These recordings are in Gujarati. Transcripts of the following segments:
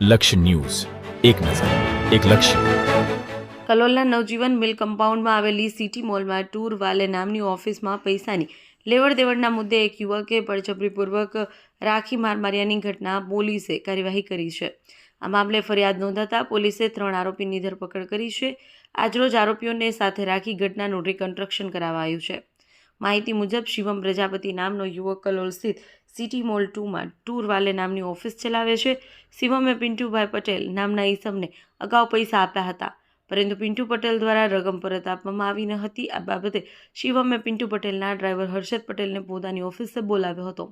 લક્ષ્ય ન્યૂઝ. એક નજર, એક લક્ષ્ય. કલોલના નવજીવન મિલ કમ્પાઉન્ડમાં આવેલી સિટી મોલમાં ટૂર વાલે નામની ઓફિસમાં પૈસાની લેવડ દેવડના મુદ્દે એક યુવકે બળજબરીપૂર્વક રાખી માર માર્યાની ઘટના પોલીસે કાર્યવાહી કરી છે. આ મામલે ફરિયાદ નોંધાતા પોલીસે ત્રણ આરોપીની ધરપકડ કરી છે. આજરોજ આરોપીઓને સાથે રાખી ઘટનાનું રિકન્સ્ટ્રક્શન કરાવાયું છે. માહિતી મુજબ શિવમ પ્રજાપતિ નામનો યુવક કલોલ સ્થિત સિટી મોલ ટુમાં ટૂરવાલે નામની ઓફિસ ચલાવે છે. શિવમે પિન્ટુભાઈ પટેલ નામના ઈસમને અગાઉ પૈસા આપ્યા હતા. પરંતુ પિન્ટુ પટેલ દ્વારા રકમ પરત આપવામાં આવી ન હતી. આ બાબતે શિવમે પિન્ટુ પટેલના ડ્રાઈવર હર્ષદ પટેલને પોતાની ઓફિસે બોલાવ્યો હતો.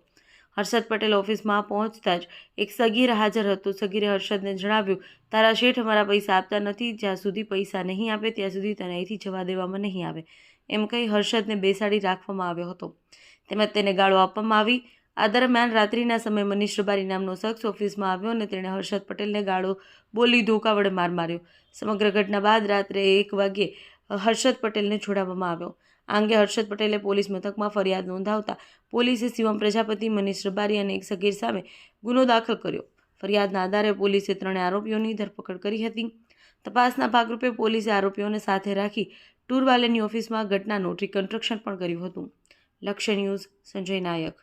હર્ષદ પટેલ ઓફિસમાં પહોંચતા જ એક સગીર હાજર હતું. સગીરે હર્ષદને જણાવ્યું, તારા શેઠ અમારા પૈસા આપતા નથી, જ્યાં સુધી પૈસા નહીં આપે, ત્યાં સુધી તને અહીંથી જવા દેવામાં નહીં આવે. એમ કહી હર્ષદને બેસાડી રાખવામાં આવ્યો હતો. તેમજ તેને ગાળો આપવામાં આવી. આ દરમિયાન રાત્રિના સમયે મનીષ રબારી નામનો શખ્સ ઓફિસમાં આવ્યો અને તેણે હર્ષદ પટેલને ગાળો બોલી ધોકા વડે માર માર્યો. સમગ્ર ઘટના બાદ રાત્રે એક વાગ્યે હર્ષદ પટેલને છોડાવવામાં આવ્યો. આ અંગે હર્ષદ પટેલે પોલીસ મથકમાં ફરિયાદ નોંધાવતા પોલીસે શિવમ પ્રજાપતિ, મનીષ રબારી અને એક સગીર સામે ગુનો દાખલ કર્યો. ફરિયાદના આધારે પોલીસે ત્રણેય આરોપીઓની ધરપકડ કરી હતી. તપાસના ભાગરૂપે પોલીસે આરોપીઓને સાથે રાખી ટૂરવાલેની ઓફિસમાં ઘટનાનું રિકન્સ્ટ્રક્શન પણ કર્યું હતું. લક્ષ્ય ન્યૂઝ સંજય નાયક.